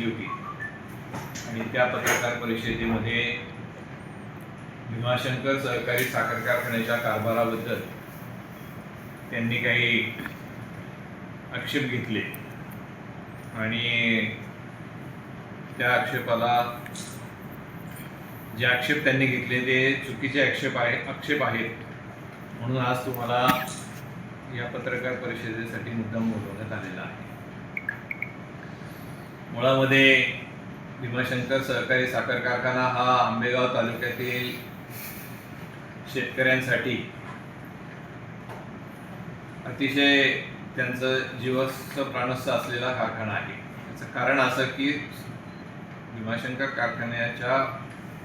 घेतली होती. आणि त्या पत्रकार परिषदेमध्ये भीमाशंकर सहकारी साखर कारखान्याच्या कारभाराबद्दल त्यांनी काही आक्षेप घेतले. आणि त्या आक्षेपाला जे आक्षेप त्यांनी घेतले ते चुकीचे आक्षेप आहे आक्षेप आहेत. म्हणून आज तुम्हाला या पत्रकार परिषदेसाठी मुद्दाम बोलवण्यात आलेला आहे. मुळामध्ये भीमाशंकर सहकारी साखर कारखाना हा आंबेगाव तालुक्यातील शेतकऱ्यांसाठी अतिशय त्यांचं जीवस्थ प्राणस्थ असलेला कारखाना आहे. त्याचं कारण असं की भीमाशंकर कारखान्याच्या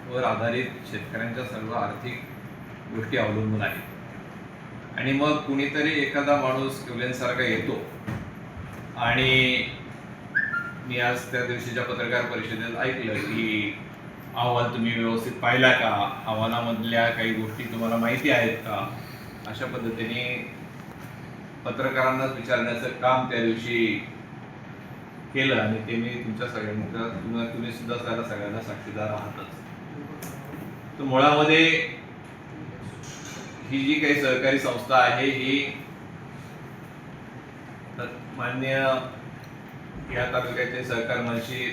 वर आधारित शेतकऱ्यांच्या सर्व आर्थिक गोष्टी अवलंबून आहेत. आणि मग कुणीतरी एखादा माणूस किवलेंसारखा येतो आणि मी आज त्या दिवशीच्या पत्रकार परिषदेत ऐकलं की अहवाल तुम्ही व्यवस्थित पाहिला का? अहवालामधल्या काही गोष्टी तुम्हाला माहिती आहेत का? अशा पद्धतीने पत्रकारांनाच विचारण्याचं काम त्या दिवशी केलं आणि ते मी तुमच्या सगळ्यांच्या तुम्हाला तुम्ही सुद्धा त्याला सगळ्यांना साक्षीदार आहातच. तर मुळामध्ये ही जी काही सहकारी संस्था आहे ही मान्य या तालुक्याचे सहकार मंत्री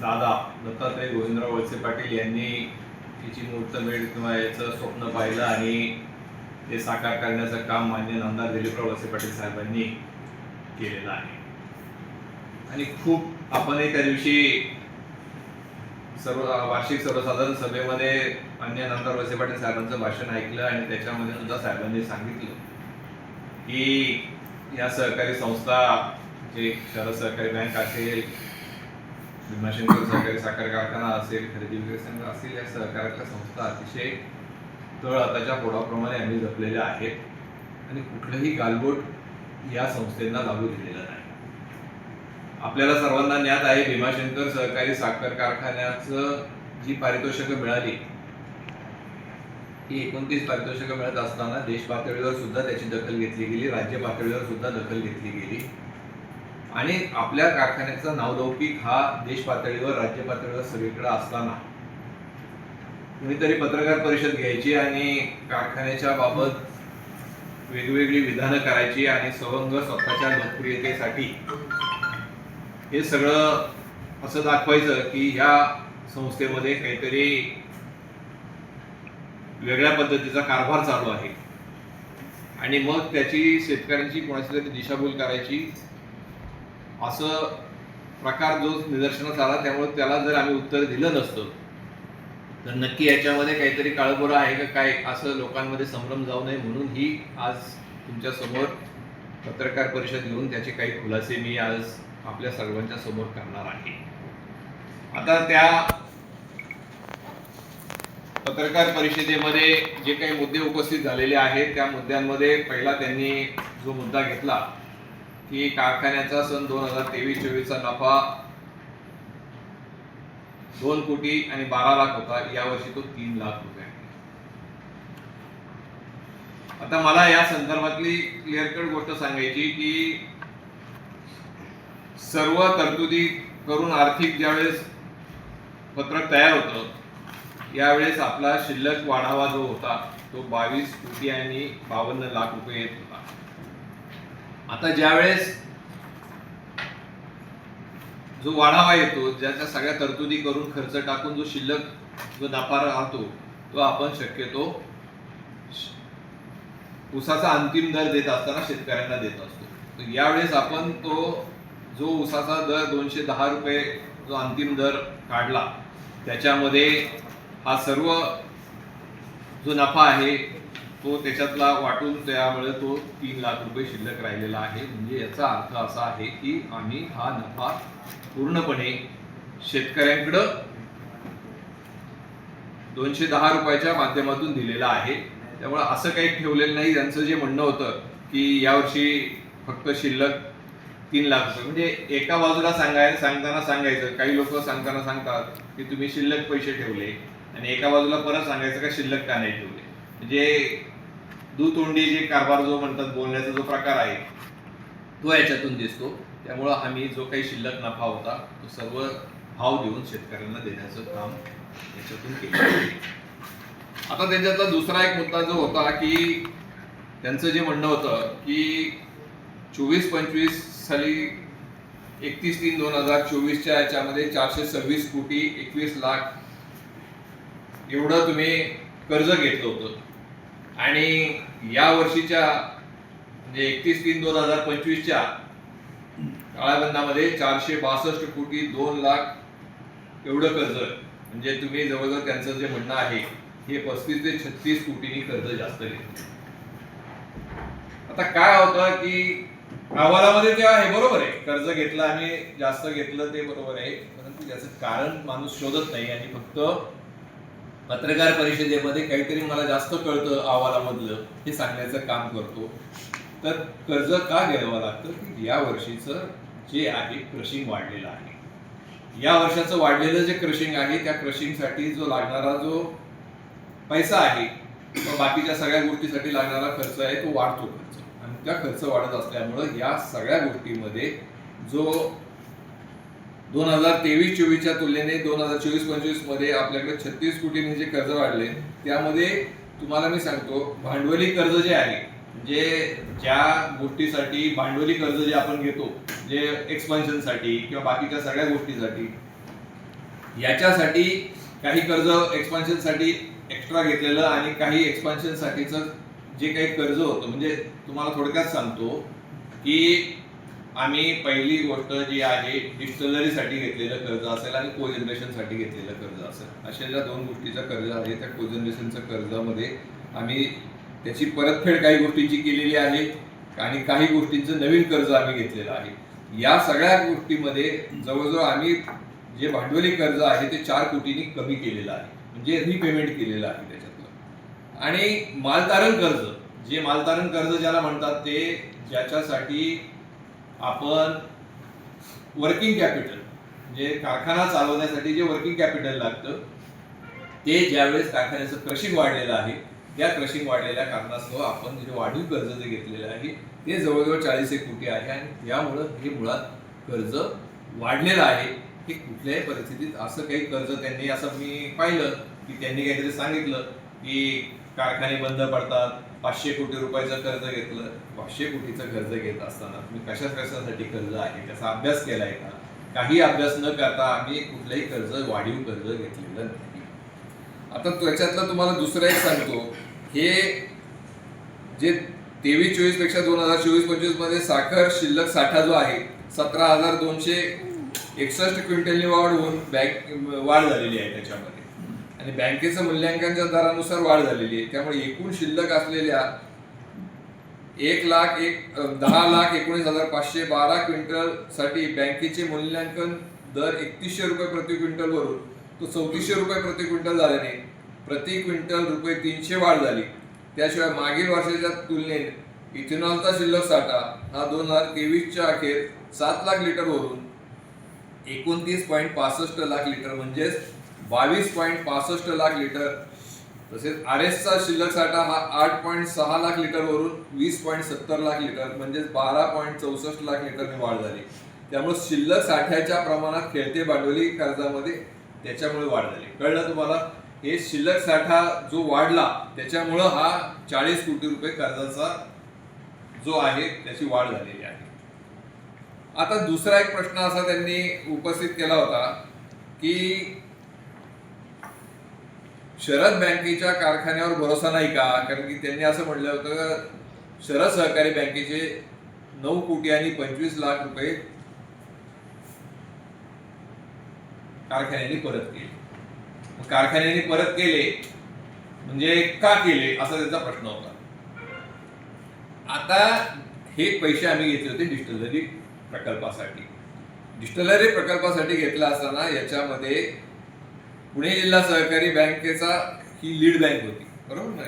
दादा दत्तात्रय गोविंदराव वळसे पाटील यांनी तिची मुहूर्तमेढ किंवा याचं स्वप्न पाहिलं आणि ते साकार करण्याचं काम मान्य आमदार दिलीपराव वळसे पाटील साहेबांनी केलेलं आहे. आणि खूप आपणही त्या दिवशी सर्व वार्षिक सर्वसाधारण सभेमध्ये मान्य आमदार वळसे पाटील साहेबांचं भाषण ऐकलं आणि त्याच्यामध्ये सुद्धा साहेबांनी सांगितलं की या सहकारी संस्था जे शहर सहकारी बँक असेल भीमाशंकर सहकारी साखर कारखाना असेल खरेदी विक्री संघ असेल या सहकार्याच्या संस्था अतिशय तळ आताच्या पोडाप्रमाणे आम्ही जपलेल्या आहेत आणि कुठलंही गालबोट या संस्थेंना लागू दिलेलं नाही. आपल्याला सर्वांना ज्ञात आहे भीमाशंकर सहकारी साखर कारखान्याचं जी पारितोषिकं मिळाली ही एकोणतीस पारितोषिकं मिळत असताना देश पातळीवर सुद्धा त्याची दखल घेतली गेली राज्य पातळीवर सुद्धा दखल घेतली गेली. आणि आपल्या कारखान्याचा नावलौकिक हा देश पातळीवर राज्य पातळीवर सगळीकडे असताना कुणीतरी पत्रकार परिषद घ्यायची आणि कारखान्याच्या बाबत वेगवेगळी विधानं करायची आणि सवंग स्वतःच्या लोकप्रियतेसाठी हे सगळं असं दाखवायचं की ह्या संस्थेमध्ये काहीतरी वेगळ्या पद्धतीचा कारभार चालू आहे. आणि मग त्याची शेतकऱ्यांची कोणाची तरी दिशाभूल करायची असं प्रकार जो निदर्शनास आला त्यामुळे त्याला जर आम्ही उत्तर दिलं नसतं तर नक्की याच्यामध्ये काहीतरी काळबोरं आहे का काय असं लोकांमध्ये संभ्रम जाऊ नये म्हणून ही आज तुमच्यासमोर पत्रकार परिषद घेऊन त्याचे काही खुलासे मी आज आपल्या सर्वांच्या समोर करणार आहे. आता त्या पत्रकार परिषदेमध्ये जे काही मुद्दे उपस्थित झालेले आहेत त्या मुद्द्यांमध्ये पहिला त्यांनी जो मुद्दा घेतला की कारखान्याचा सन दोन हजार तेवीस चोवीसचा नफा दोन कोटी आणि बारा लाख होता. यावर्षी तो तीन लाख रुपये आता मला या संदर्भातली क्लिअर कट गोष्ट सांगायची की सर्व तरतुदी करून आर्थिक ज्यावेळेस पत्रक तयार होतं यावेळेस आपला शिल्लक वाढावा जो होता तो बावीस कोटी आणि बावन्न लाख रुपये येतो. आता ज्यावेळेस जो वाढावा येतो ज्याच्या सगळ्या तरतुदी करून खर्च टाकून जो शिल्लक जो नफा राहतो तो आपण शक्यतो उसाचा ऊसाचा अंतिम दर देत असताना शेतकऱ्यांना देत असतो. तर यावेळेस आपण तो जो ऊसाचा दर दोनशे दहा रुपये जो अंतिम दर काढला त्याच्यामध्ये हा सर्व जो नफा आहे तो त्याच्यातला वाटून त्यामुळे तो तीन लाख रुपये शिल्लक राहिलेला आहे. म्हणजे याचा अर्थ असा आहे की आम्ही हा नफा पूर्णपणे शेतकऱ्यांकडं दोनशे दहा रुपयाच्या माध्यमातून दिलेला आहे. त्यामुळे असं काही ठेवलेलं नाही. त्यांचं जे म्हणणं होतं की यावर्षी फक्त शिल्लक तीन लाख रुपये. म्हणजे एका बाजूला सांगायला सांगताना सांगायचं. काही लोक सांगताना सांगतात की तुम्ही शिल्लक पैसे ठेवले. आणि एका बाजूला परत सांगायचं का शिल्लक का नाही ठेवले. म्हणजे दुतोंडी जे कारभार जो म्हणतात बोलण्याचा जो प्रकार आहे तो याच्यातून दिसतो. त्यामुळं आम्ही जो काही शिल्लक नफा होता तो सर्व भाव देऊन शेतकऱ्यांना देण्याचं काम याच्यातून केलं. आता त्याच्यातला दुसरा एक मुद्दा जो होता की त्यांचं जे म्हणणं होतं की चोवीस पंचवीस साली एकतीस तीन दोन हजार चोवीसच्या याच्यामध्ये चारशे सव्वीस कोटी एकवीस लाख एवढं तुम्ही कर्ज घेतलं होतं. आणि या वर्षीच्या म्हणजे एकतीस तीन दोन हजार पंचवीसच्या काळाबंदामध्ये चारशे बासष्ट कोटी दोन लाख एवढं कर्ज म्हणजे तुम्ही जवळजवळ त्यांचं जे म्हणणं आहे हे पस्तीस ते छत्तीस कोटींनी कर्ज जास्त घेतलं. आता काय होतं की अहवालामध्ये ते आहे बरोबर आहे कर्ज घेतलं आणि जास्त घेतलं ते बरोबर आहे परंतु त्याचं कारण माणूस शोधत नाही आणि फक्त पत्रकार परिषदेमध्ये काहीतरी मला जास्त कळतं अहवालामधलं हे सांगण्याचं काम करतो. तर कर्ज का घ्यावं लागतं? की या वर्षीचं जे आहे क्रशिंग वाढलेलं आहे. या वर्षाचं वाढलेलं जे क्रशिंग आहे त्या क्रशिंगसाठी जो लागणारा जो पैसा आहे किंवा बाकीच्या सगळ्या गोष्टीसाठी लागणारा खर्च आहे तो वाढतो खर्च. आणि त्या खर्च वाढत असल्यामुळं या सगळ्या गोष्टीमध्ये जो दोन हजार तेवीस चोवीसच्या तुलनेने दोन हजार चोवीस पंचवीसमध्ये आपल्याकडे छत्तीस कोटींनी जे कर्ज वाढले त्यामध्ये तुम्हाला मी सांगतो भांडवली कर्ज जे आहे जे ज्या गोष्टीसाठी भांडवली कर्ज जे आपण घेतो जे एक्सपान्शनसाठी किंवा बाकीच्या सगळ्या गोष्टीसाठी याच्यासाठी काही कर्ज एक्सपान्शनसाठी एक्स्ट्रा घेतलेलं आणि काही एक्सपान्शनसाठीचं जे काही कर्ज होतं म्हणजे तुम्हाला थोडक्यात सांगतो की आम्ही पहिली गोष्ट जी आहे डिस्टलरीसाठी घेतलेलं कर्ज असेल आणि कोजनरेशनसाठी घेतलेलं कर्ज असेल. अशा ज्या दोन गोष्टीचं कर्ज आहे त्या कोजनरेशनचं कर्जामध्ये आम्ही त्याची परतफेड काही गोष्टींची केलेली आहे आणि काही गोष्टींचं नवीन कर्ज आम्ही घेतलेलं आहे. या सगळ्या गोष्टीमध्ये जवळजवळ आम्ही जे भांडवली कर्ज आहे ते चार कोटींनी कमी केलेलं आहे. म्हणजे रिपेमेंट केलेलं आहे त्याच्यातलं. आणि मालतारण कर्ज जे मालतारण कर्ज ज्याला म्हणतात ते ज्याच्यासाठी आपण वर्किंग कॅपिटल म्हणजे कारखाना चालवण्यासाठी जे वर्किंग कॅपिटल लागतं ते ज्यावेळेस कारखान्याचं क्रशिंग वाढलेलं आहे त्या क्रशिंग वाढलेल्या कारणास्तव आपण जे वाढीव कर्ज जे घेतलेलं आहे ते जवळजवळ चाळीस एक कोटी आहे आणि यामुळं हे मुळात कर्ज वाढलेलं आहे. की कुठल्याही परिस्थितीत असं काही कर्ज त्यांनी असं मी पाहिलं की त्यांनी काहीतरी सांगितलं की कारखाने बंद पडतात पाचशे कोटी रुपयाचं कर्ज घेतलं. पाचशे कोटीचं कर्ज घेत असताना तुम्ही कशा कशासाठी कर्ज आहे? त्याचा अभ्यास केलाय का? काही अभ्यास न करता आम्ही कुठलंही कर्ज वाढीव कर्ज घेतलेलं नाही. आता त्याच्यातलं तुम्हाला दुसरं एक सांगतो. हे जे तेवीस चोवीसपेक्षा दोन हजार चोवीस पंचवीसमध्ये साखर शिल्लक साठा जो आहे सतरा हजार दोनशे एकसष्ट क्विंटलनी वाढ होऊन बँक वाढ झालेली आहे त्याच्यामध्ये. आणि बँकेचं मूल्यांकनच्या दरानुसार वाढ झालेली आहे त्यामुळे एकूण शिल्लक असलेल्या एक लाख एक दहा लाख एकोणीस हजार पाचशे बारा क्विंटलसाठी बँकेचे मूल्यांकन दर एकतीसशे रुपये प्रति क्विंटलवरून तो चौतीसशे रुपये प्रति क्विंटल झाल्याने प्रति क्विंटल रुपये तीनशे वाढ झाली. त्याशिवाय मागील वर्षाच्या तुलनेत इथेनॉलचा शिल्लक साठा हा दोन हजार तेवीसच्या अखेर सात लाख लिटरवरून एकोणतीस पॉईंट पासष्ट लाख लिटर म्हणजेच बावीस पॉईंट पासष्ट लाख लिटर तसेच आर एसचा शिल्लक साठा हा आठ पॉईंट सहा लाख लिटरवरून वीस पॉईंट सत्तर लाख लिटर म्हणजेच बारा पॉईंट चौसष्ट लाख लिटरने वाढ झाली. त्यामुळे शिल्लक साठ्याच्या प्रमाणात खेळते भांडवली कर्जामध्ये त्याच्यामुळे वाढ झाली. कळलं तुम्हाला? हे शिल्लक साठा जो वाढला त्याच्यामुळं हा चाळीस कोटी रुपये कर्जाचा जो आहे त्याची वाढ झालेली आहे. आता दुसरा एक प्रश्न असा त्यांनी उपस्थित केला होता की शरद बँकेच्या कारखान्यावर भरोसा नाही का? कारण की त्यांनी असं म्हटलं होतं शरद सहकारी बँकेचे नऊ कोटी आणि पंचवीस लाख रुपये कारखान्यांनी परत केले. कारखान्यांनी परत केले म्हणजे का केले असा त्याचा प्रश्न होता. आता हे पैसे आम्ही घेतले होते डिस्टलरी प्रकल्पासाठी. डिस्टलरी प्रकल्पासाठी घेतला असताना याच्यामध्ये पुणे जिल्हा सहकारी बँकेचा ही लीड बँक होती. बरोबर ना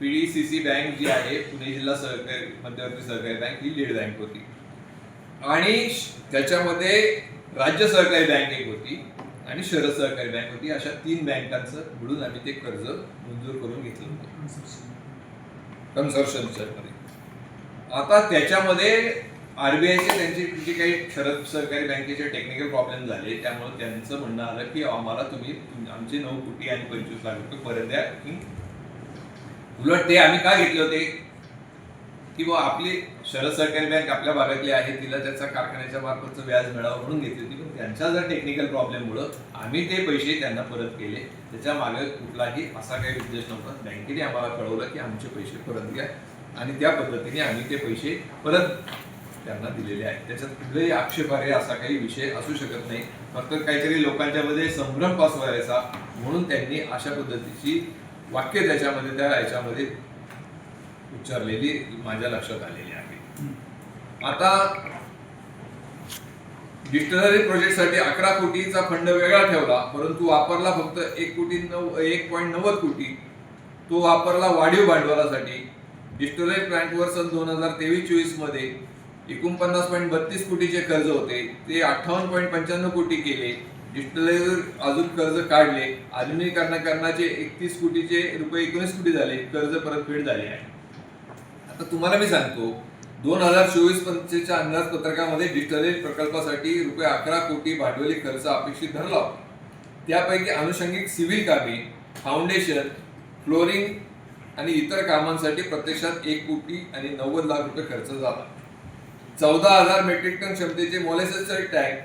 पीडीसीसी बँक जी आहे पुणे जिल्हा सहकारी मध्यवर्ती सहकारी बँक ही लीड बँक होती. आणि त्याच्यामध्ये राज्य सहकारी बँक एक होती आणि शहर सहकारी बँक होती. अशा तीन बँकांचं मिळून आम्ही ते कर्ज मंजूर करून घेतलं होतं. कन्सर्शनच्या मध्ये आता त्याच्यामध्ये आरबीआयचे त्यांचे जे काही शरद सहकारी बँकेचे टेक्निकल प्रॉब्लेम झाले. त्यामुळे त्यांचं म्हणणं आलं की आम्हाला तुम्ही आमचे नऊ कोटी आणि पंचवीस लाख रुपये परत द्या. की उलट ते आम्ही का घेतले होते? की बुवा आपली शरद सहकारी बँक आपल्या भागातली आहे तिला त्याचा कारखान्याच्या मार्फतचं व्याज मिळावं म्हणून घेतली होती. पण त्यांच्या जर टेक्निकल प्रॉब्लेममुळं आम्ही ते पैसे त्यांना परत केले. त्याच्यामागे कुठलाही असा काही उद्देश नव्हता. बँकेने आम्हाला कळवलं की आमचे पैसे परत घ्या आणि त्या पद्धतीने आम्ही ते पैसे परत त्यांना दिलेले आहेत. त्याच्यात कुठलाही आक्षेपार्ह असा काही विषय असू शकत नाही. फक्त काहीतरी लोकांच्या मध्ये संभ्रम पसरवायचा म्हणून त्यांनी अशा पद्धतीची वाक्य त्याच्यामध्ये त्या याच्यामध्ये उच्चारलेली माझ्या लक्षात आलेली आहे. आता डिस्टलरी प्रोजेक्टसाठी अकरा कोटीचा फंड वेगळा ठेवला परंतु वापरला फक्त एक कोटी नऊ एक पॉईंट नव्वद कोटी. तो वापरला वाढीव भांडवलासाठी. डिस्टलरी प्लांटवर सन दोन हजार तेवीस चोवीसमध्ये एकोणपन्नास पॉईंट बत्तीस कोटीचे कर्ज होते. ते अठ्ठावन्न पॉईंट पंच्याण्णव कोटी केले. डिस्टलरीवर अजून कर्ज काढले. आधुनिकीकरणाकरणाचे एकतीस कोटीचे रुपये एकोणीस कोटी झाले. कर्ज परतफेड झाली आहे. आता तुम्हाला मी सांगतो दोन हजार चोवीस पंचवीसच्या अंदाजपत्रकामध्ये डिस्टलरी प्रकल्पासाठी रुपये अकरा कोटी भांडवली खर्च अपेक्षित धरला होता. त्यापैकी अनुषंगिक सिव्हिल कामे फाउंडेशन फ्लोरिंग आणि इतर कामांसाठी प्रत्यक्षात एक कोटी आणि नव्वद लाख रुपये खर्च झाला. चौदा हजार मेट्रिक टन क्षमतेचे मोलेसेसचे टँक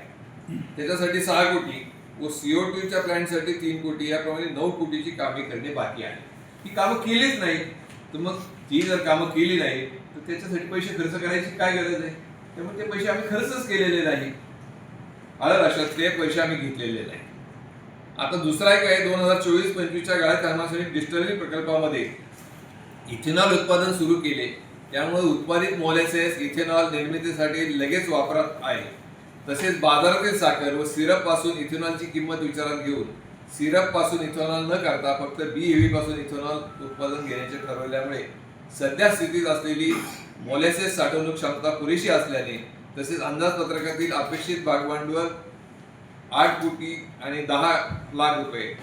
त्याच्यासाठी सहा कोटी. व सीओ टूच्या प्लॅन्टसाठी तीन कोटी. याप्रमाणे नऊ कोटीची कामे करणे बाकी आहे. ही कामं केलीच नाही. तर मग ती जर कामं केली नाही तर त्याच्यासाठी पैसे खर्च करायची काय गरज आहे? त्यामुळे ते पैसे आम्ही खर्चच केलेले नाही. आलं लक्षात? ते पैसे आम्ही घेतलेले नाही. आता दुसरा एक आहे दोन हजार चोवीस पंचवीसच्या काळात कामासाठी डिस्टलरी प्रकल्पामध्ये इथेनॉल उत्पादन सुरू केले. त्यामुळे उत्पादित मोलेसेस इथेनॉल निर्मितीसाठी लगेच वापरात आहे. तसेच बाजारातील साखर व सिरपपासून इथेनॉलची किंमत विचारात घेऊन सिरपपासून इथेनॉल न करता फक्त बी हेवी पासून इथेनॉल उत्पादन घेण्याचे ठरवल्यामुळे सध्या स्थितीत असलेली मोलेसेस साठवणूक क्षमता पुरेशी असल्याने तसेच अंदाजपत्रकातील अपेक्षित भागभांडवल आठ कोटी आणि दहा लाख रुपये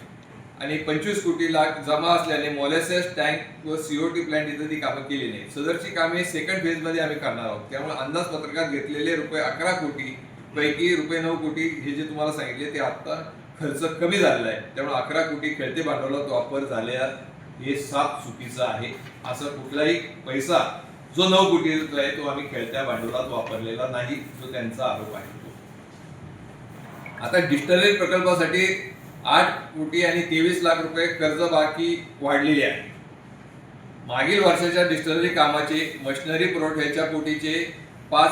आणि पंचवीस कोटी लाख जमा असल्याने मोलेसेस टँक व सीओटी प्लांट इत्यादी कामं केली नाही. सदरची कामे सेकंड फेजमध्ये आम्ही करणार आहोत. त्यामुळे अंदाजपत्रकात घेतलेले रुपये अकरा कोटी पैकी रुपये नऊ कोटी हे जे तुम्हाला सांगितले ते आता खर्च कमी झालेला आहे. त्यामुळे अकरा कोटी खेळते भांडवलात वापर झालेला हे सात चुकीचं आहे. असं कुठलाही पैसा जो नऊ कोटीचा आहे तो आम्ही खेळत्या भांडवलात वापरलेला नाही जो त्यांचा आरोप आहे. आता डिस्टलरी प्रकल्पासाठी आठ कोटी आणि तेवीस लाख रुपये कर्ज बाकी वाढलेली आहे. मागील वर्षाच्या डिस्टलरी कामाचे मशिनरी पुरवठ्याच्या कोटीचे पाच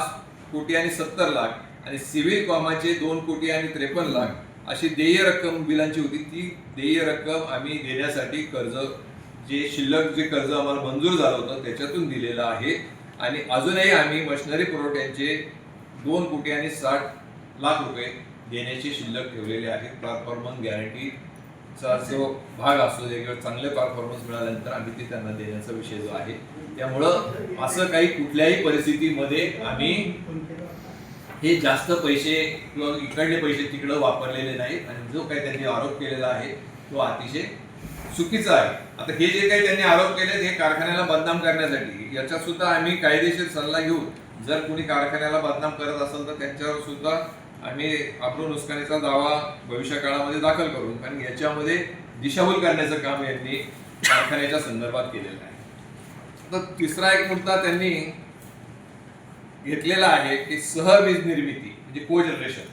कोटी आणि सत्तर लाख आणि सिव्हिल कामाचे दोन कोटी आणि त्रेपन्न लाख अशी देय रक्कम बिलांची होती. ती देय रक्कम आम्ही देण्यासाठी कर्ज जे शिल्लक जे कर्ज आम्हाला मंजूर झालं होतं त्याच्यातून दिलेलं आहे. आणि अजूनही आम्ही मशिनरी पुरवठ्यांचे दोन कोटी आणि साठ लाख रुपये देण्याचे शिल्लक ठेवलेले आहेत परफॉर्मन्स गॅरंटीचा जो भाग असतो किंवा चांगले परफॉर्मन्स मिळाल्यानंतर आम्ही ते त्यांना देण्याचा विषय जो आहे. त्यामुळं असं काही कुठल्याही परिस्थितीमध्ये आम्ही हे जास्त पैसे किंवा इकडले पैसे तिकडं वापरलेले नाहीत आणि जो काही त्यांनी आरोप केलेला आहे तो अतिशय चुकीचा आहे. आता हे जे काही त्यांनी आरोप केले हे कारखान्याला बदनाम करण्यासाठी याच्यात सुद्धा आम्ही कायदेशीर सल्ला घेऊन जर कोणी कारखान्याला बदनाम करत असेल तर त्यांच्यावर सुद्धा आम्ही आपलो नुकसानीचा दावा भविष्य काळामध्ये दाखल करू कारण याच्यामध्ये दिशाभूल करण्याचं काम यांनी कारखान्याच्या संदर्भात केलेलं आहे. आता तिसरा एक मुद्दा त्यांनी घेतलेला आहे की सहवीज निर्मिती म्हणजे को जनरेशन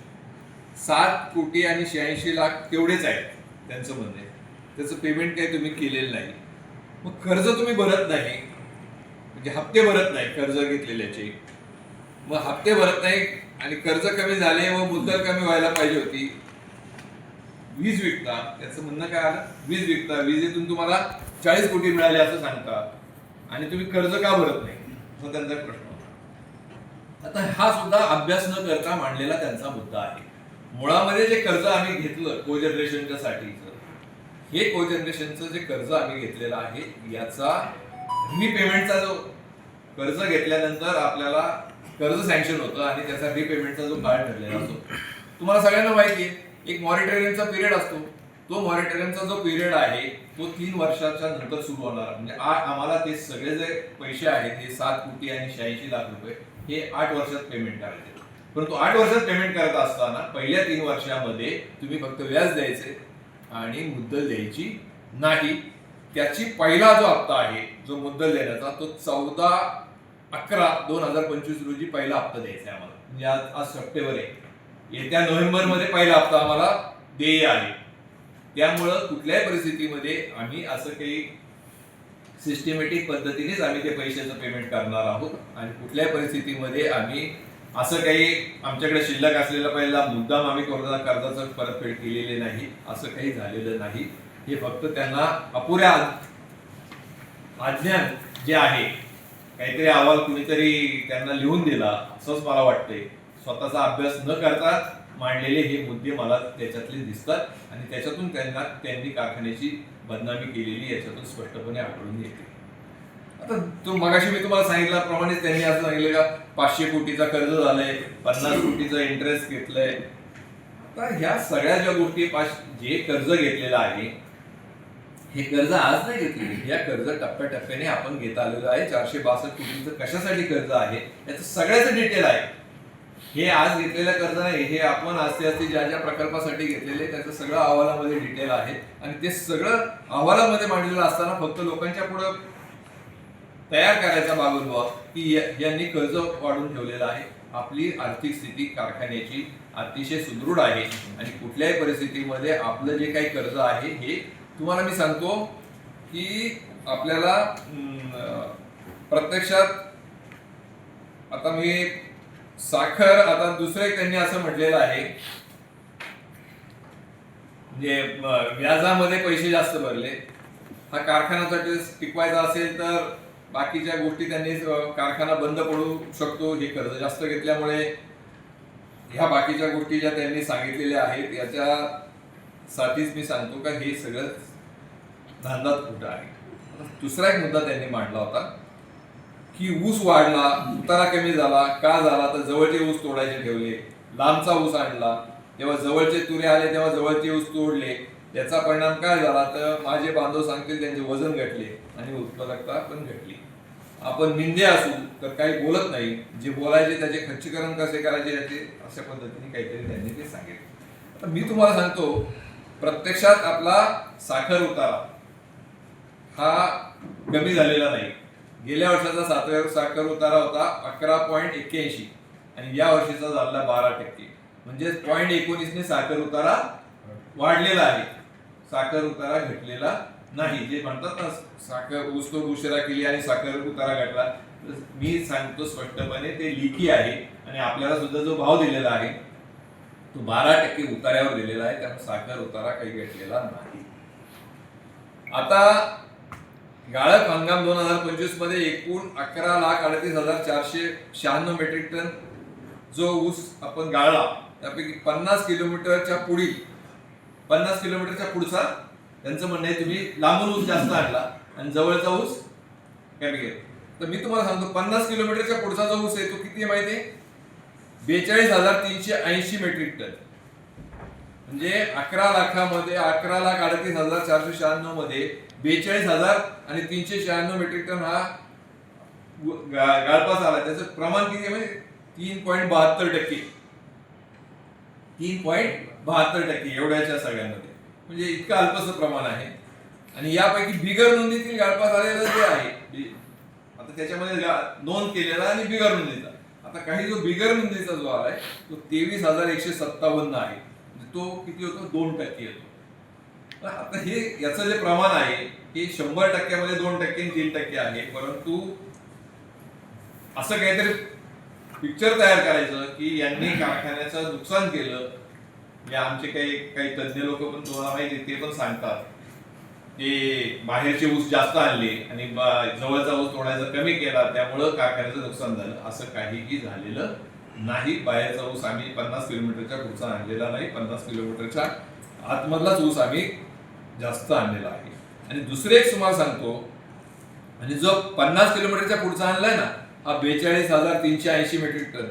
सात कोटी आणि शहाऐंशी लाख तेवढेच आहेत त्यांचं म्हणणं आहे. त्याचं पेमेंट काही तुम्ही केलेलं नाही. मग कर्ज तुम्ही भरत नाही म्हणजे हप्ते भरत नाही कर्ज घेतलेल्याचे. मग हप्ते भरत नाही आणि कर्ज कमी झाले व मुद्दल कमी व्हायला पाहिजे होती. वीज विकता त्याचं म्हणणं काय आलं? वीज विकता. विजेतून तुम्हाला चाळीस कोटी मिळाले असं सांगता आणि तुम्ही कर्ज का भरत नाही? हा त्यांचा प्रश्न होता. आता हा सुद्धा अभ्यास न करता मांडलेला त्यांचा मुद्दा आहे. मुळामध्ये जे कर्ज आम्ही घेतलं को जनरेशनच्या साठीचं हे को जनरेशनचं जे कर्ज आम्ही घेतलेलं आहे याचा रिपेमेंटचा जो कर्ज घेतल्यानंतर आपल्याला कर्ज सँक्शन होतं आणि त्याचा रिपेमेंटचा जो काळ ठरलेला असतो. तुम्हाला सगळ्यांना माहिती आहे एक मॉरिटोरियमचा पिरियड असतो. तो मॉरिटोरियमचा जो पिरियड आहे तो तीन वर्षाच्या नंतर सुरू होणार. म्हणजे आम्हाला ते सगळे जे पैसे आहेत ते सात कोटी आणि शहाऐंशी लाख रुपये हे आठ वर्षात पेमेंट करायचे. परंतु आठ वर्षात पेमेंट करत असताना पहिल्या तीन वर्षामध्ये तुम्ही फक्त व्याज द्यायचे आणि मुद्दल द्यायची नाही. त्याची पहिला जो हप्ता आहे जो मुद्दल देण्याचा तो चौदा अकरा दोन हजार पंचवीस रोजी पहिला हप्ता द्यायचा आहे आम्हाला. म्हणजे आज आज सप्टेंबर आहे. येत्या नोव्हेंबरमध्ये पहिला हप्ता आम्हाला देय आहे. त्यामुळं कुठल्याही परिस्थितीमध्ये आम्ही असं काही सिस्टमॅटिक पद्धतीनेच आम्ही ते पैशाचं पेमेंट करणार आहोत. आणि कुठल्याही परिस्थितीमध्ये आम्ही असं काही आमच्याकडे शिल्लक असलेला पहिला मुद्दाम आम्ही कर्जा कर्जाचं परतफेड केलेले नाही. असं काही झालेलं नाही. हे फक्त त्यांना अपुऱ्या अज्ञान जे आहे काहीतरी अहवाल कुणीतरी त्यांना लिहून दिला असंच मला वाटतंय. स्वतःचा अभ्यास न करता मांडलेले हे मुद्दे मला त्याच्यातले दिसतात आणि त्याच्यातून त्यांना त्यांनी कारखान्याची बदनामी केलेली याच्यातून स्पष्टपणे आढळून येते. आता तो मगाशी मी तुम्हाला सांगितल्याप्रमाणे त्यांनी असं सांगितलं का पाचशे कोटीचा कर्ज झालंय पन्नास कोटीचा इंटरेस्ट घेतलंय. आता ह्या सगळ्या ज्या गोष्टी पाच जे कर्ज घेतलेलं आहे हे कर्ज आज नाही घेतली या कर्ज टप्प्याटप्प्याने आपण घेत आलेलो आहे. चारशे बासष्ट कोटींचं कशासाठी कर्ज आहे? याचं सगळ्याचं डिटेल आहे. हे आज घेतलेलं कर्ज नाही. हे आपण आस्ते आस्ते ज्या ज्या प्रकल्पासाठी घेतलेले त्याचं सगळं अहवालामध्ये डिटेल आहे. आणि ते सगळं अहवालामध्ये मांडलेलं असताना फक्त लोकांच्या पुढं तयार करायचा बाबा की यांनी कर्ज वाढून ठेवलेलं आहे. आपली आर्थिक स्थिती कारखान्याची अतिशय सुदृढ आहे. आणि कुठल्याही परिस्थितीमध्ये आपलं जे काही कर्ज आहे हे तुम्हाला मी सांगतो की आपल्याला प्रत्यक्षात आता मी साखर आता दुसरं त्यांनी असं म्हटलेलं आहे. म्हणजे व्याजामध्ये पैसे जास्त भरले. हा कारखान्यासाठी टिकवायचा असेल तर बाकीच्या गोष्टी त्यांनी कारखाना बंद पडू शकतो. हे कर्ज जास्त घेतल्यामुळे ह्या बाकीच्या गोष्टी ज्या त्यांनी सांगितलेल्या आहेत याच्या साठीच मी सांगतो का हे सगळं धांदात कुठं आहे? दुसरा एक मुद्दा त्यांनी मांडला होता की ऊस वाढला उतारा कमी झाला का झाला? तर जवळचे ऊस तोडायचे ठेवले लांबचा ऊस आणला जेव्हा जवळचे तुरे आले तेव्हा जवळचे ऊस तोडले त्याचा परिणाम काय झाला? तर माझे बांधव सांगतील त्यांचे वजन घटले आणि उत्पादकता पण घटली. आपण निंदे असू तर काही बोलत नाही. जे बोलायचे त्याचे खच्चीकरण कसे करायचे याचे अशा पद्धतीने काहीतरी त्यांनी ते सांगितले. मी तुम्हाला सांगतो प्रत्यक्षात आपला साखर उतारा हा कमी झालेला नाही. गेल्या वर्षाचा सातव्या साखर उतारा होता अकरा पॉईंट एक्क्याऐंशी आणि या वर्षीचा झाला बारा टक्के. म्हणजे पॉईंट एकोणीसने साखर उतारा वाढलेला आहे. साखर उतारा घटलेला नाही. जे म्हणतात ना साखर ऊसतोड उशिरा केली आणि साखर उतारा घटला. तर मी सांगतो स्पष्टपणे ते लिखी आहे आणि आपल्याला सुद्धा जो भाव दिलेला आहे तो बारा टक्के उतार्यावर दिलेला आहे त्यामुळे साखर उतारा काही भेटलेला नाही. आता गाळप हंगाम दोन हजार पंचवीसमध्ये एकूण अकरा लाख अडतीस हजार चारशे शहाण्णव मेट्रिक टन जो ऊस आपण गाळला त्यापैकी पन्नास किलोमीटरच्या पुढील पन्नास किलोमीटरच्या पुढचा त्यांचं म्हणणं आहे तुम्ही लांबून ऊस जास्त आणला आणि जवळचा ऊस कमी घेतला तर मी तुम्हाला सांगतो पन्नास किलोमीटरच्या पुढचा जो ऊस आहे तो किती आहे माहिती आहे? बेचाळीस हजार तीनशे ऐंशी मेट्रिक टन म्हणजे अकरा लाखामध्ये अकरा लाख अडतीस हजार चारशे शहाण्णवमध्ये बेचाळीस हजार आणि तीनशे शहाण्णव मेट्रिक टन हा गाळपास आला. त्याचं प्रमाण किती म्हणजे तीन पॉईंट बहात्तर टक्के. तीन पॉईंट बहात्तर टक्के एवढ्याच्या सगळ्यांमध्ये. म्हणजे इतकं अल्पसं प्रमाण आहे. आणि यापैकी बिगर नोंदीतील गाळपास आलेलं जे आहे आता त्याच्यामध्ये नोंद केलेला आणि बिगर नोंदीचा. आता काही जो बिगर नोंदीचा जो आलाय तो तेवीस हजार एकशे सत्तावन्न आहे. म्हणजे तो किती होतो? दोन टक्के येतो. आता हे याचं जे प्रमाण आहे हे शंभर टक्क्यामध्ये दोन टक्के तीन टक्के आहे. परंतु असं काहीतरी पिक्चर तयार करायचं की यांनी कारखान्याचं नुकसान केलं. या आमचे काही काही तज्ज्ञ लोक पण तुम्हाला माहिती ते पण सांगतात. की बाहेरचे ऊस जास्त आणले आणि जवळचा ऊस तोडायचा कमी केला त्यामुळं कारखान्याचं नुकसान झालं. असं काहीही झालेलं नाही. बाहेरचा ऊस आम्ही पन्नास किलोमीटरच्या पुढचा आणलेला नाही. पन्नास किलोमीटरच्या आतमधलाच ऊस आम्ही जास्त आणलेला आहे. आणि दुसरे एक तुम्हाला सांगतो. आणि जो पन्नास किलोमीटरच्या पुढचा आणलाय ना हा बेचाळीस हजार तीनशे ऐंशी मेट्रिक टन.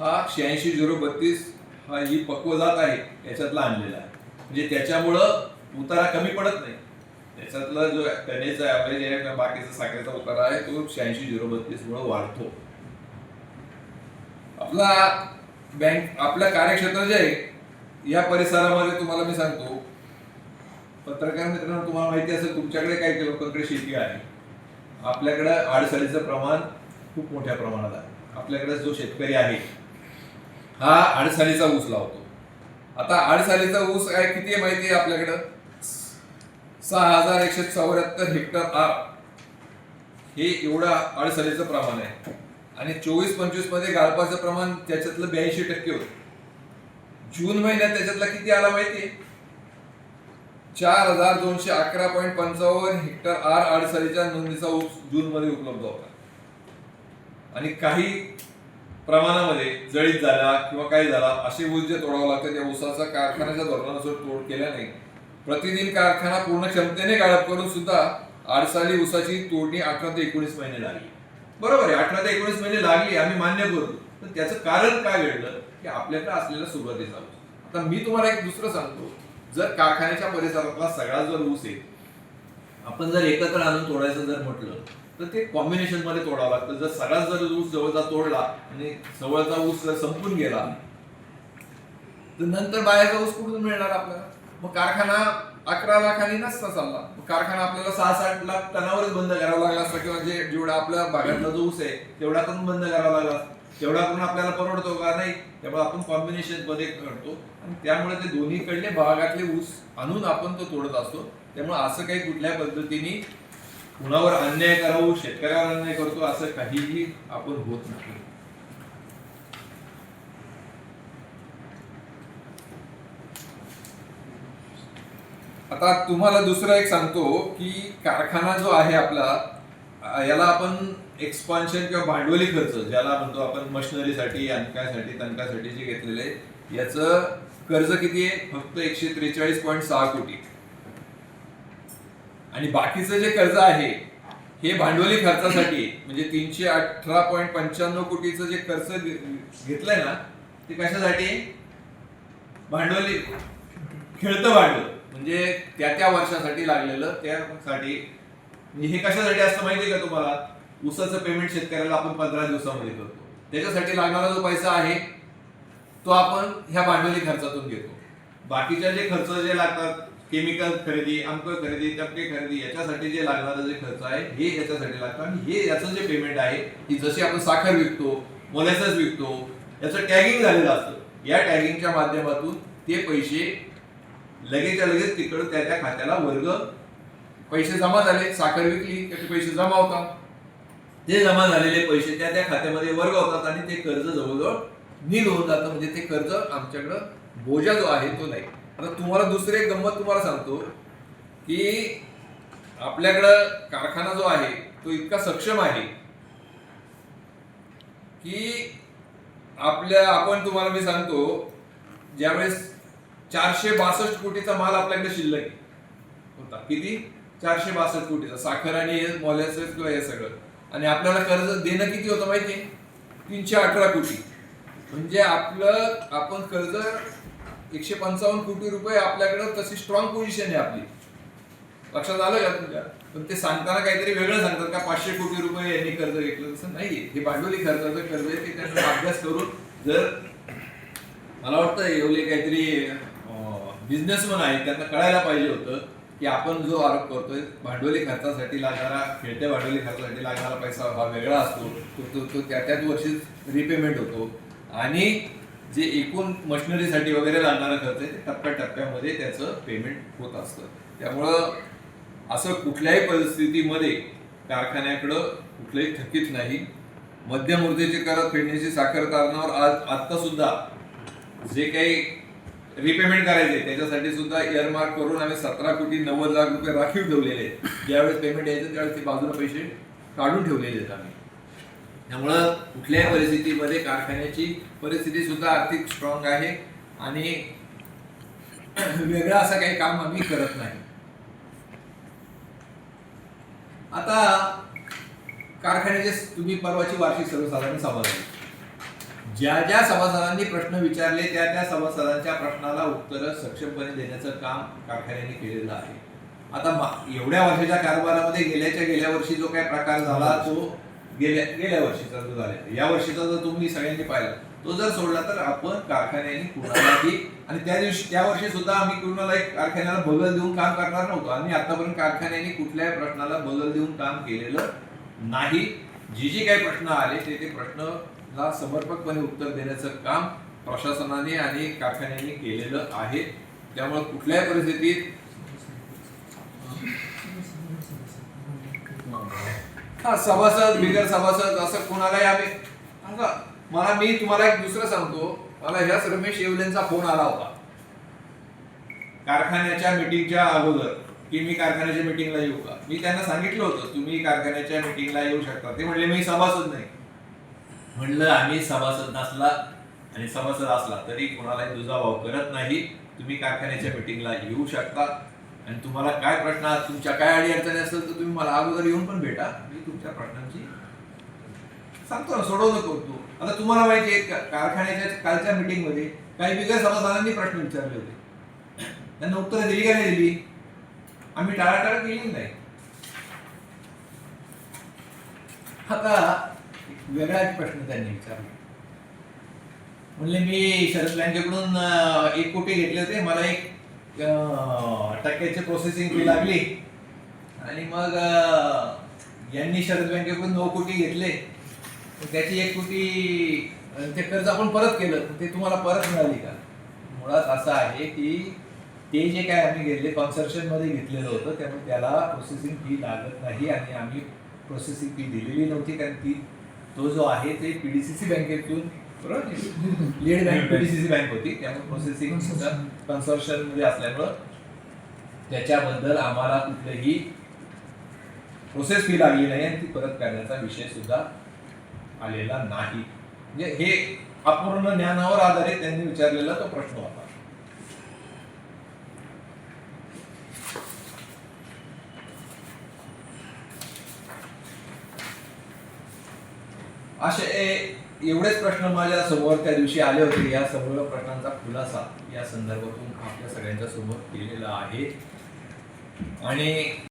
हा शहाऐंशी झिरो बत्तीस हा ही पक्व जात आहे याच्यातला आणलेला आहे. म्हणजे त्याच्यामुळं उतारा कमी पडत नाही. त्याच्यातला जो टनेचा ॲव्हरेज आहे किंवा बाकीचा साखरेचा उतारा आहे तो शहाऐंशी झिरो बत्तीस मुळे वाढतो. आपला बँक आपलं कार्यक्षेत्र जे आहे या परिसरामध्ये तुम्हाला मी सांगतो पत्रकार मित्रांनो तुम्हाला माहिती असेल तुमच्याकडे काही लोकांकडे शेती आहे. आपल्याकडं अडसळीचं प्रमाण खूप मोठ्या प्रमाणात आहे. आपल्याकडे जो शेतकरी आहे हा अडसालीचा ऊस लावतो. आता अडसालीचा ऊस काय किती आहे माहिती आहे आपल्याकडं? सहा हजार एकशे चौऱ्याहत्तर हेक्टर आर हे एवढा अडसरीचं प्रमाण आहे. आणि चोवीस पंचवीसमध्ये गाळपाचं प्रमाण त्याच्यातलं ब्याऐंशी टक्के होत. जून महिन्यात त्याच्यातला किती आला माहितीये चार हजार दोनशे अकरा पॉईंट पंचावन्न हेक्टर आर अडसरीच्या नोंदीचा ऊस जून मध्ये उपलब्ध होता. आणि काही प्रमाणामध्ये जळीत झाला किंवा काही झाला असे ऊस जे तोडावं लागतं त्या ऊसाचा कारखान्याच्या धोरणानुसार तोड केल्या नाही प्रतिदिन कारखाना पूर्ण क्षमतेने गाळप करून सुद्धा आडसाली ऊसाची तोडणी अठरा ते एकोणीस महिने लागली. बरोबर आहे अठरा ते एकोणीस महिने लागली आम्ही मान्य करू. पण त्याचं कारण काय घडलं? की आपल्याकडे असलेला सुरुवातीचा ऊस आता मी तुम्हाला एक दुसरं सांगतो. जर कारखान्याच्या परिसरातला सगळा जर ऊस आहे आपण जर एकत्र आणून तोडायचं जर म्हटलं तर ते कॉम्बिनेशनमध्ये तोडावं लागतं. जर सगळाच जर ऊस जवळचा तोडला आणि जवळचा ऊस जर संपून गेला तर नंतर बाहेरचा ऊस कुठून मिळणार आपल्याला? मग कारखाना अकरा लाखांनी नसता चालला. मग कारखाना आपल्याला सहा साठ लाख टनावरच बंद करावा लागला असता किंवा जे जेवढा आपल्या भागातला जो ऊस आहे तेवढा पण बंद करावा लागला तेवढा पण आपल्याला परवडतो का नाही त्यामुळे आपण कॉम्बिनेशनमध्ये करतो. आणि त्यामुळे ते दोन्हीकडले भागातले ऊस आणून आपण तो तोडत असतो. त्यामुळे असं काही कुठल्या पद्धतीने कुणावर अन्याय करावं शेतकऱ्यावर अन्याय करतो असं काहीही आपण होत नाही. आता तुम्हाला दुसरं एक सांगतो की कारखाना जो आहे आपला याला आपण एक्सपान्शन किंवा भांडवली खर्च ज्याला म्हणतो आपण मशिनरीसाठी अनकासाठी तणकासाठी जे घेतलेले आहे, याचं कर्ज किती आहे? फक्त एकशे त्रेचाळीस पॉईंट सहा कोटी. आणि बाकीचं जे कर्ज आहे हे भांडवली खर्चासाठी म्हणजे तीनशे अठरा पॉईंट पंच्याण्णव कोटीचं जे कर्ज घेतलंय ना ते कशासाठी? भांडवली खेळतं भांडवल. म्हणजे त्या त्या वर्षासाठी लागलेलं त्यासाठी. म्हणजे हे कशासाठी असतं माहिती का तुम्हाला? ऊसाचं पेमेंट शेतकऱ्याला आपण पंधरा दिवसामध्ये करतो. त्याच्यासाठी लागणारा जो पैसा आहे तो आपण ह्या भांडवली खर्चातून घेतो. बाकीच्या जे खर्च जे लागतात केमिकल खरेदी अंक खरेदी टप्पे खरेदी याच्यासाठी जे लागणारं जे खर्च आहे हे याच्यासाठी लागतं. आणि हे याचं जे पेमेंट आहे की जशी आपण साखर विकतो मोलॅसस विकतो याचं टॅगिंग झालेलं असतं. या टॅगिंगच्या माध्यमातून ते पैसे लगेचच्या लगेच तिकडं त्या त्या खात्याला वर्ग पैसे जमा झाले साखर विकली त्याचे पैसे जमा होतात. ते जमा झालेले पैसे त्या त्या खात्यामध्ये वर्ग होतात आणि ते कर्ज जवळजवळ नील होऊन जातं. म्हणजे ते कर्ज आमच्याकडं बोजा जो आहे तो नाही. आता तुम्हाला दुसरी एक गंमत तुम्हाला सांगतो की आपल्याकडं कारखाना जो आहे तो इतका सक्षम आहे की आपल्या आपण तुम्हाला मी सांगतो ज्यावेळेस चारशे बासष्ट कोटीचा माल आपल्याकडे शिल्लक आहे. होता. किती? चारशे बासष्ट कोटीचा. साखर आणि हे मोलॅसेस किंवा हे सगळं. आणि आपल्याला कर्ज देणं किती होतं माहिती तीनशे अठरा कोटी. म्हणजे आपलं आपण कर्ज एकशे पंचावन्न कोटी रुपये आपल्याकडं तशी स्ट्रॉंग पोझिशन आहे आपली. लक्षात आलं का तुमच्या? पण ते सांगताना काहीतरी वेगळं सांगतात का पाचशे कोटी रुपये यांनी कर्ज घेतलं तसं नाही हे भांडवली खर्चाचं कर्ज आहे ते त्यांना अभ्यास करून जर मला वाटतं एवढे काहीतरी बिझनेसमन आहेत त्यांना कळायला पाहिजे होतं की आपण जो आरोप करतोय भांडवली खर्चासाठी लागणारा खेळत्या भांडवली खर्चासाठी लागणारा पैसा हा वेगळा असतो. तो तो तो त्या त्याच वर्षीच रिपेमेंट होतो. आणि जे एकूण मशिनरीसाठी वगैरे लागणारा खर्च आहे ते टप्प्याटप्प्यामध्ये त्याचं पेमेंट होत असतं. त्यामुळं असं कुठल्याही परिस्थितीमध्ये कारखान्याकडं कुठलंही थकीत नाही. मध्यम करत फेडण्याची साखर कारणावर आज आत्तासुद्धा जे काही रिपेमेंट करायचे. त्याच्यासाठी सुद्धा इयरमार्क करून आम्ही सतरा कोटी नव्वद लाख रुपये राखीव ठेवलेले आहेत. ज्यावेळेस पेमेंट यायचं त्यावेळेस ते बाजूला पैसे काढून ठेवलेले आहेत आम्ही. त्यामुळं कुठल्याही परिस्थितीमध्ये कारखान्याची परिस्थिती सुद्धा आर्थिक स्ट्रॉंग आहे आणि वेगळं असं काही काम आम्ही करत नाही. आता कारखान्याचे तुम्ही परवाची वार्षिक सर्वसाधारण सभा झाली. ज्या ज्या सभासदांनी प्रश्न विचारले त्या त्या सभासदांच्या प्रश्नाला उत्तरं सक्षमपणे देण्याचं काम कारखान्याने केलेलं आहे. आता एवढ्या वर्षाच्या कारभारामध्ये गेल्याच्या गेल्या वर्षी जो काही प्रकार झाला तो गेल्या गेल्या वर्षीचा जो झाला. या वर्षीचा जर तुम्ही सगळ्यांनी पाहिला तो जर सोडला तर आपण कारखान्याने कुणालाही आणि त्या दिवशी त्या वर्षी सुद्धा आम्ही कुणाला एक कारखान्याला बदल देऊन काम करणार नव्हतो. आणि आतापर्यंत कारखान्याने कुठल्याही प्रश्नाला बदल देऊन काम केलेलं नाही. जी जे काही प्रश्न आले ते ते प्रश्न ला समर्पकपणे उत्तर देण्याचं काम प्रशासनाने आणि कारखान्याने केलेलं आहे. त्यामुळे कुठल्याही परिस्थितीत हा सभासद बिगर सभासद असं कोणालाही आम्ही मला मी तुम्हाला एक दुसरं सांगतो. मला ह्याच रमेश येवलेंचा फोन आला होता. कारखान्याच्या मीटिंगच्या अगोदर की मी कारखान्याच्या मीटिंगला येऊ का? मी त्यांना सांगितलं होतं तुम्ही कारखान्याच्या मीटिंगला येऊ शकता. ते म्हणले मी सभासद नाही. म्हणलं आम्ही सभासद नसला आणि सभासद असला तरी कोणालाही दुजाभाव करत नाही. तुम्ही कारखान्याच्या मिटिंगला येऊ शकता. आणि तुम्हाला काय प्रश्न तुमच्या काय अडी अडचणी असेल तर तुम्ही मला अगोदर येऊन पण भेटा. मी तुमच्या प्रश्नांची सांगतो ना सोडवणं करतो. आता तुम्हाला माहिती आहे का- कारखान्याच्या कालच्या मिटिंगमध्ये काही बिगर सभासदांनी प्रश्न विचारले होते. त्यांना उत्तरं दिली का नाही दिली? आम्ही टाळाटाळ केली नाही. आता वेगळाच वेगळा एक प्रश्न त्यांनी विचारला. म्हणले मी शरद बँकेकडून एक कोटी घेतले होते. मला एक टक्क्याची प्रोसेसिंग फी लागली. आणि मग यांनी शरद बँकेकडून नऊ कोटी घेतले. तर त्याची एक कोटी ते कर्ज आपण परत केलं. तर ते तुम्हाला परत मिळाली का? मुळात असं आहे की ते जे काय आम्ही घेतले कॉन्सर्शनमध्ये घेतलेलं होतं त्यामुळे त्याला प्रोसेसिंग फी लागत नाही. आणि आम्ही प्रोसेसिंग फी दिलेली नव्हती कारण ती तो जो आहे ते पीडीसीसी बँकेतून बरोबर? लीड बँक पीडीसीसी बँक होती. त्यामुळे प्रोसेसिंग कन्सर्शनमध्ये असल्यामुळं त्याच्याबद्दल आम्हाला कुठलेही प्रोसेस फी लागली नाही आणि ती परत करण्याचा विषय सुद्धा आलेला नाही. म्हणजे हे अपूर्ण ज्ञानावर आधारित त्यांनी विचारलेला तो प्रश्न होता. असे एवढेच प्रश्न माझ्यासमोर त्या दिवशी आले होते. या सर्व प्रश्नांचा खुलासा या संदर्भातून आपल्या सगळ्यांच्या समोर केलेला आहे. आणि